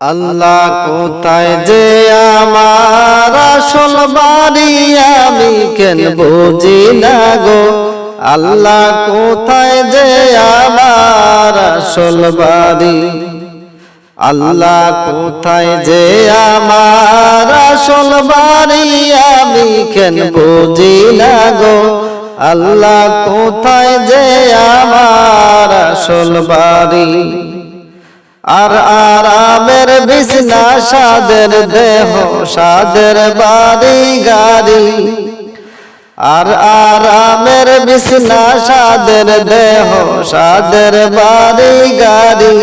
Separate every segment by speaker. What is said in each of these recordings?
Speaker 1: আল্লাহ কোথায় যে আমার আসল বাড়ি আমি কেন বুঝি না গো? আল্লাহ কোথায় যে আমার আসল বাড়ি? আল্লাহ কোথায় যে আমার আসল বাড়ি আমি কেন বুঝি না গো? আল্লাহ কোথায় যে আমার আসল বাড়ি? আর আরামের বিছনা, সাদের দেহ, সাদের বাড়ি, গাড়ি। আর আরামের বিছনা, সাদের দেহ, সাদের বাড়ি, গাড়ি।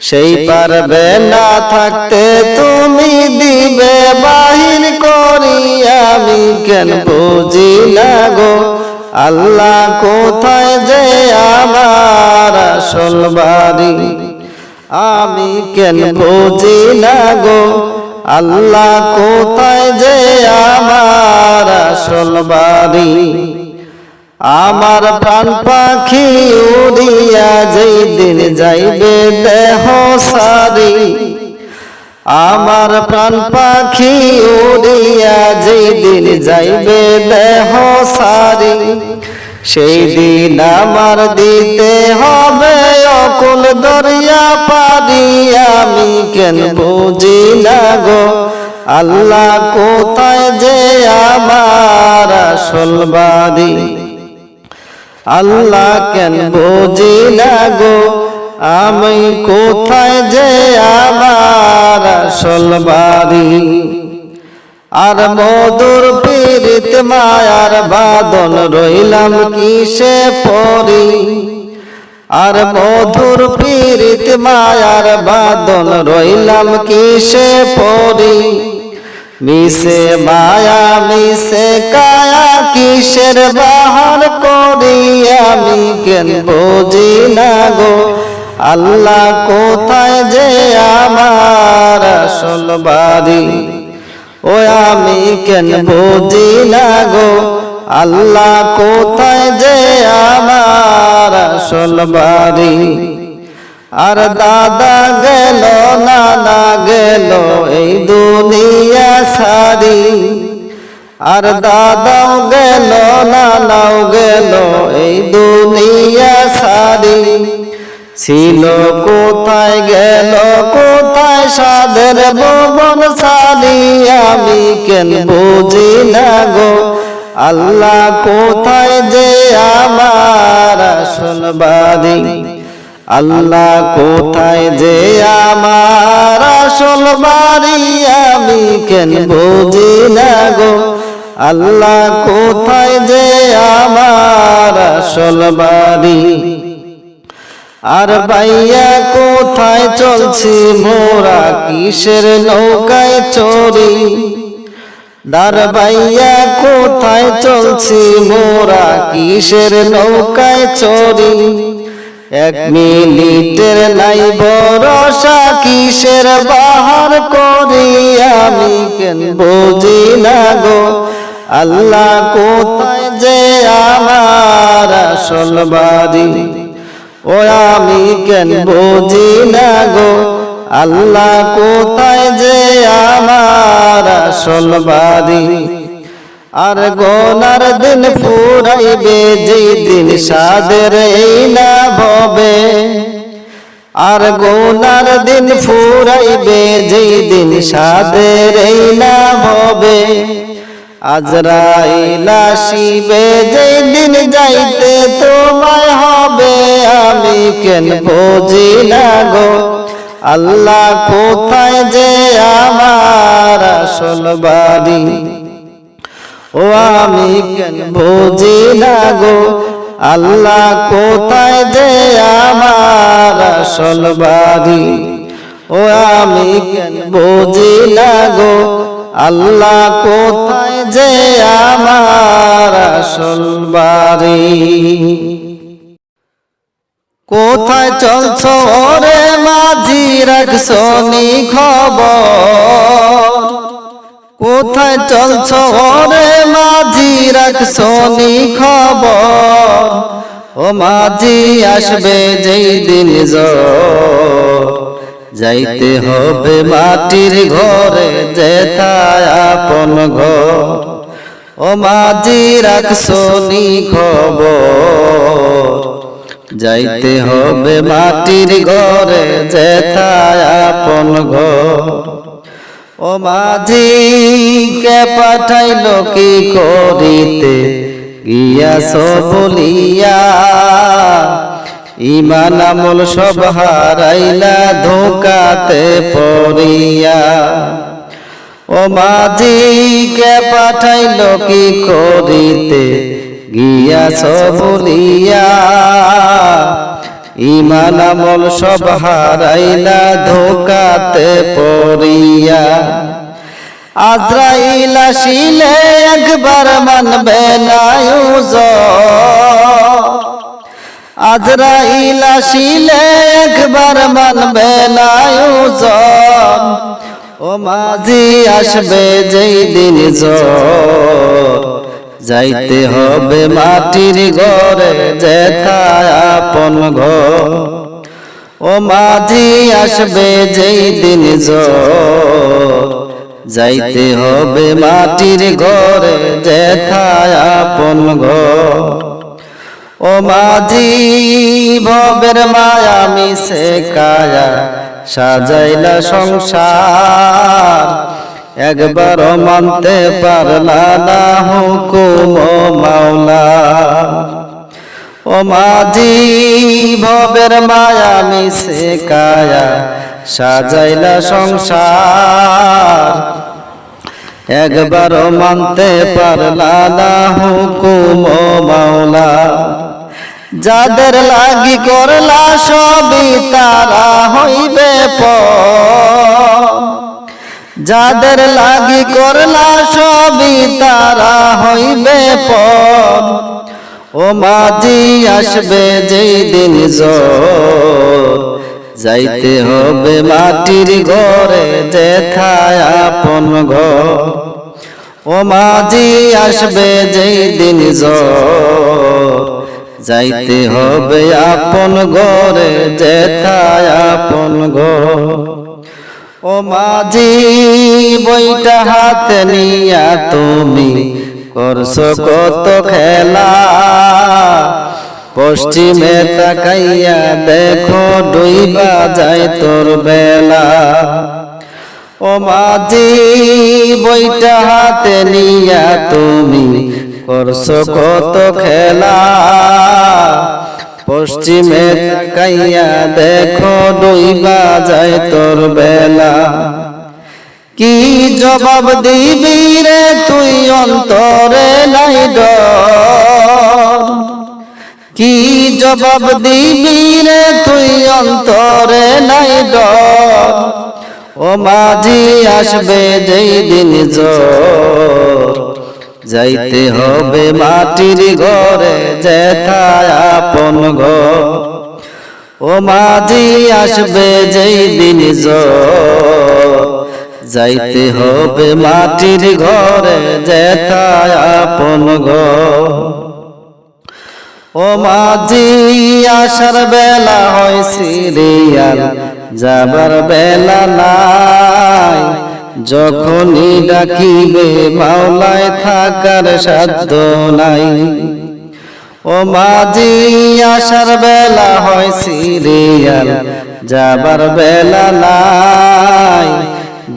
Speaker 1: সেই পারবে না থাকতে তুমি দিবে, বাহির করি আমি কেন বুঝি না গো? আল্লাহ কোথায় যে আমার আসল বাড়ি? আমি কেন বুঝি না গো? আল্লাহ কোথায় যে আমার আসল বাড়ি? আমার প্রাণ পাখি উড়িয়া যেই দিন যাইবে দেহ সারি। আমার প্রাণ পাখি উড়িয়া যেই দিন যাইবে দেহ সারি। সেই দিন আমার দিতে হবে অকুল দরিয়া পারি আমি কেন বুঝি না গো? আল্লাহ কোথায় যে আমার আসল বাড়ি? আল্লাহ কেন বুঝি না গো? আমি কোথায় যে আমার আসল বাড়ি? আর মধুর পীড়িত মায়ার বাদন রইলাম কিসে পরি আর মধুর পীড়িত মায়ার বাদন রইলাম কিসে পরি মিশে মায়া মিশে কায়া কিসের বাহার করি? আমি কেন বুঝি না গো? আল্লাহ কোথায় যে আমার আসল বাড়ি? ও আমি কেন বুঝি না গো? আল্লাহ কোথায় যে আমার আসল বাড়ি? আর দাদা গেল, নানা গেল, এই দুনিয়া সারি। আর দাদাও গেল, নানাও গেল, এই দুনিয়া সারি। ছিল কোথায় গেল, কোথায় সাদের ভবন সারি? আমি কেন বুঝি না গো। আল্লাহ কোথায় যে আমার আসল আল্লাহ কোথায় যে আমার আসল আমি কেন বুঝি না গো? আল্লাহ কোথায় যে আমার আসল আর বাইয়া কোথায় চলছি মোরা কিসের নৌকায় চড়ি? দার বাইয়া কোথায় চলছি মোরা কিসের নৌকায় চড়ি? এক মিনিটের নাই বরসা কিসের বাহার করি? আমি কেন বুঝি না গো? আল্লাহ কোথায় যে আমার আসল বাড়ি? ও আমি কেন বুঝি না গো? আল্লাহ কোথায় যে আমার আসল বাড়ি? আর গোনার দিন ফুরাইবে যেই দিন সাদের এই না ভবে আর গোনার দিন ফুরাইবে যেই দিন সাদের এই না ভবে আজরাইল আসিবে যেই দিন যাইতে তোমায় হবে। আমি কেন বুঝি না গো? আল্লাহ কোথায় যে আমার আসল বাড়ি? ও আমি কেন বুঝি না গো? আল্লাহ কোথায় যে আমার আসল বাড়ি? ও আমি কেন বুঝি না গো? আল্লাহ কোথায় যে আমার আসল বাড়ি? কোথায় চলছ রে মাঝি? রাখছো নি খবর। কোথায় চলছ রে মাঝি? রাখছো নি খবর। ও মাঝি, আসবে যেই দিন যাইতে হবে মাটির ঘরে, যেথায় আপন ঘর। ও মাঝি রাখছনি খবর। যাইতে হবে মাটির ঘরে, যেথায় আপন ঘর। ও মাঝি কে পাঠাইল কি করিতে? গিয়াছ বলিয়া, ইমান আমল সব হারাইলা, ধোকাতে পড়িয়া। ও মাঝি কে পাঠাইল কি করিতে? গিয়াছ বলিয়া ইমান আমল সব হারাইলা ধোকাতে পড়িয়া। আজরাইল আসিলে একবার মানবে না আজরাইল আসিলে একবার মানবে না ও মাঝি আসবে যেই দিন জ্বর। যাইতে হবে মাটির ঘরে, যেথায় আপন ঘর। ও মাঝি আসবে যেই দিন যাইতে হবে মাটির ঘরে, যেথায় আপন ঘর। ও মাঝি, ভবের মায়া মিশে কায়া, সাজাইলা সংসার। একবার মানতে পারলা না হুকুম মাওলা। ও মাঝি, ভবের মায়া মিশে কায়া, সাজাইলা সংসার। একবার মানতে পারলা না হুকুম মাওলা। যাদের লাগি করলা সবই তারা হইবে পর যাদের লাগি করলা সবই তারা হইবে পর ও মাঝি আসবে যেই দিন যাইতে হবে মাটির ঘরে যেথায় আপন ঘর। ও মাঝি আসবে যেই দিন যাইতে হবে আপন ঘরে যেথায় আপন ঘর। ও মাঝি, বইটা হাতে নিয়া তুমি করছ কত খেলা। পশ্চিমে তাকাইয়া দেখো ডুইবা যায় তোর বেলা। ও মাঝি, বইটা হাতে নিয়া তুমি করছ কত খেলা। পশ্চিমে তাকাইয়া দেখো ডুইবা যায় তোর বেলা। কি জবাব দিবি রে তুই অন্তরে নাই কি জবাব দিবি রে তুই অন্তরে নাই ও মাঝি আসবে যেই দিন জ্বর যাইতে হবে মাটির ঘরে যেথায় আপন ঘর। ও মাঝি আসবে যেই দিন যাইতে হবে মাটির ঘরে যেথায় আপন ঘর। ও মাঝি আসার বেলা হয় সিরিয়াল যাবার বেলা নাই। যখনই ডাকিবে মাওলায় থাকার সাধ্য নাই। ও মাঝি, আসার বেলা হয় সিরিয়াল, যাবার বেলা নাই।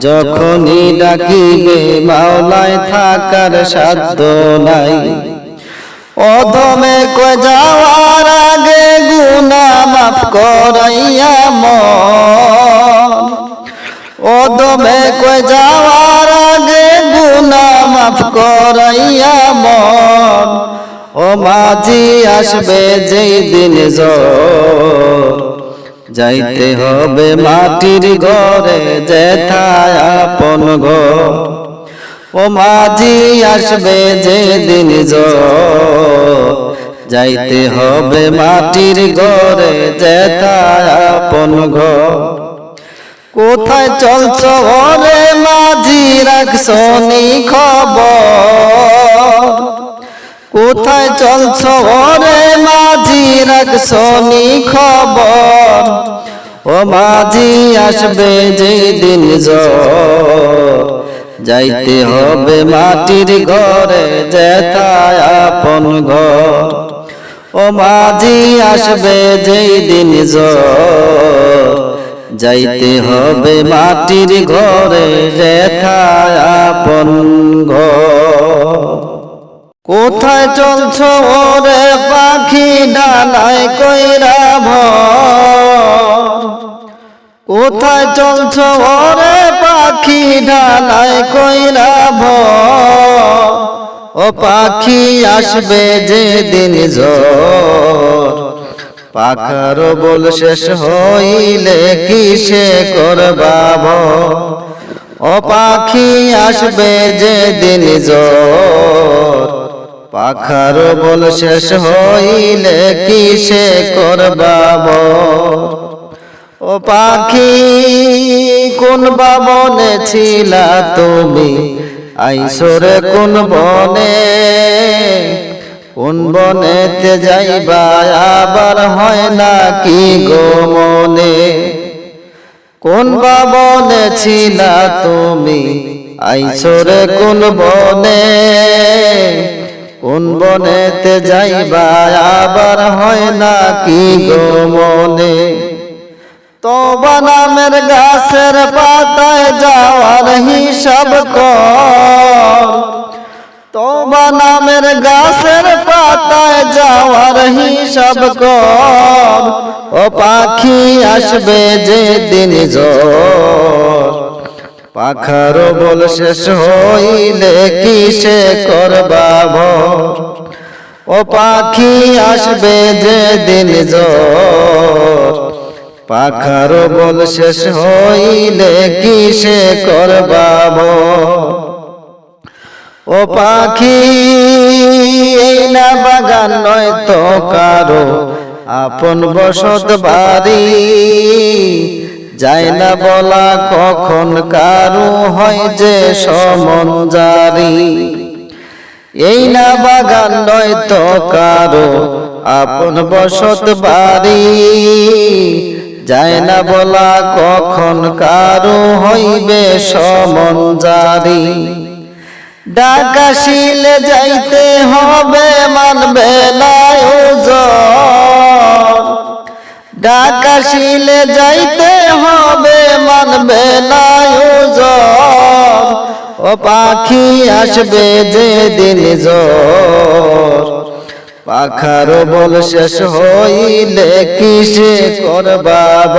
Speaker 1: যখনই ডাকিবে মাওলায় থাকার সাধ্য নাই। অধমে কো যাওয়ার আগে গুনা মাফ করাইয়া মন। অধমে কো যাওয়ার আগে গুনা মাফ করাইয়া মন। ও মাঝি, আসবে যেই দিন জ্বর যাইতে হবে মাটির ঘরে যেথায় আপন ঘর ও মাঝি, আসবে যে দিন যাইতে হবে মাটির ঘরে যেথায় আপন ঘর কোথায় চলছ ওরে মাঝি রাখছনি খবর? কোথায় চলছ ওরে মাঝি রাখছনি খবর? ও মাঝি আসবে যেই দিন জ্বর। যাইতে হবে মাটির ঘরে যেতায় আপন ঘর। ও মাঝি আসবে যেই দিন জ্বর। যাইতে হবে মাটির ঘরে যেথায় আপন কোথায় চলছ ওরে পাখি ডানায় কইরা ভর? কোথায় চলছ ওরে পাখি ডানায় কইরা ভর? ও পাখি আসবে যে দিন ঝড়। পাখার বল শেষ হইলে কিসে করবা ভর? ও পাখি আসবে যে দিন জ্বর। পাখার বল শেষ হইলে কিসে করবাব ও পাখি, কোন বাবনে ছিলা তুমি? আইসরে কোন বনে কোন বনেতে যাইবা, আবার হয় না কি গো মনে? কোন বাবনে ছিলা তুমি? আইসরে কোন বনে? কোন বনেতে যাইবা, আবার হয় না কি গো মনে? তোবা নামের গাছের পাতায় যাওয়ার হিসাব কর। তোবা নামের গাছের পাতায় যাওয়ার হিসাব কর। ও পাখি আসবে যে দিন পাখার বল শেষ হইলে কি সে করবা ভর? ও পাখি আসবে যে দিন জ্বর পাখার বল শেষ হইলে কি সে করবা ভর? ও পাখি, এই না বাগান নয় তো কারও। আপন বসত বাড়ি, যায় না বলা কখন কারও হয় যে সমন জারি। এই না বাগান নয় তো কারও, আপন বসত বাড়ি, যায় না বলা কখন কারও হইবে সমন জারি। ডাকাশিলে যাইতে হবে, মানবে না ওজন। ডাকাশিলে যাইতে হবে, মানবে না ওজন। ও পাখি আসবে যে দিন জ্বর পাখার বল শেষ হইলে কিসে করবাব?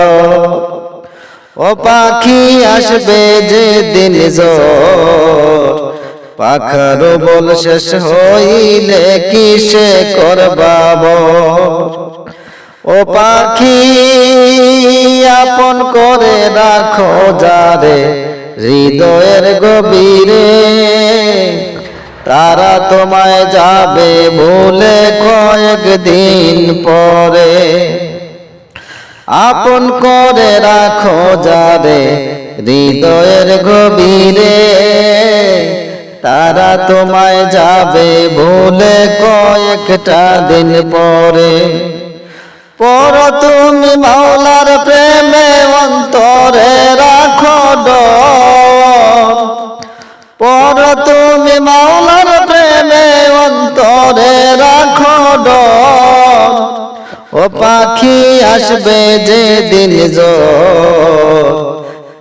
Speaker 1: ও পাখি আসবে যে দিন জ্বর পাখার বল শেষ হইলে কিসে করবাব? ও পাখি, আপন করে রাখো যারে, হৃদয়ের গভীরে। তারা তোমায় যাবে ভুলে কয়েকদিন পরে। আপন করে রাখো যারে, হৃদয়ের গভীরে। তারা তোমায় যাবে ভুলে কয়েকটা দিন পরে। পর তুমি মাওলার প্রেমে অন্তরে রাখো পর তুমি মাওলার প্রেমে অন্তরে রাখো ও পাখি আসবে যে দিন জ্বর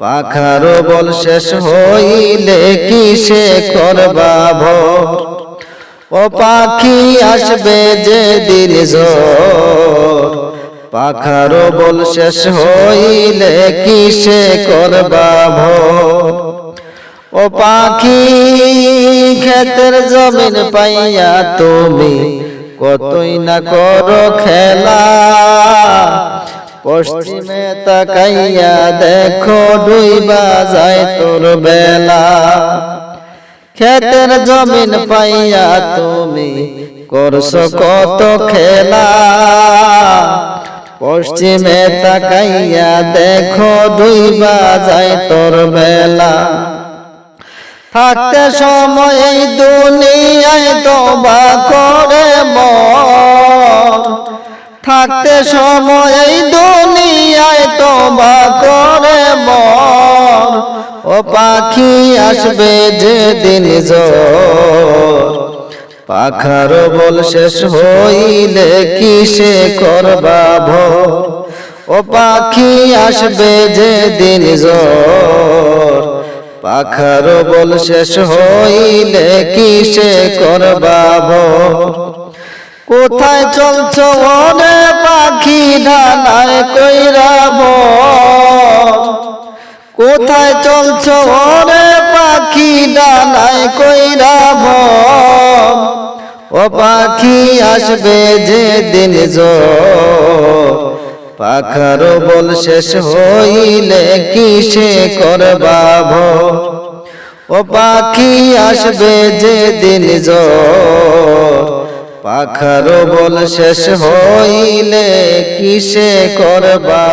Speaker 1: পাখার বল শেষ হইলে কিসে করবা ভর? ও পাখি আসবে যে দিন পাখার বল শেষ হইলে কিসে করবা ভর? ও পাখি, ক্ষেতের জমিন পাইয়া তুমি কতই না করো খেলা? পশ্চিমে তাকাইয়া দেখো ডুইবা যায় তোর বেলা। খেতের জমিন পাইয়া তুমি করছ কত খেলা। পশ্চিমে তাকাইয়া দেখো ডুইবা যায় তোর বেলা। থাকতে সময় দুনিয়ায় তোবা করে মর থাকতে সময় এই দুনিয়ায় তোমা করে মর। ও পাখি আসবে যে দিন পাখার বল শেষ হইলে কিসে করবা ভোর? ও পাখি আসবে যে দিন পাখার বল শেষ হইলে কিসে করবা ভোর? কোথায় চলছ ওরে পাখি ডানায় কইরা কোথায় চলছ ওরে পাখি ডানায় কইরা ও পাখি আসবে যে দিন পাখার বল শেষ হইলে কিসে করবা ভোর? ও পাখি আসবে যে দিন জো পাখার বল শেষ হইলে কিসে করবা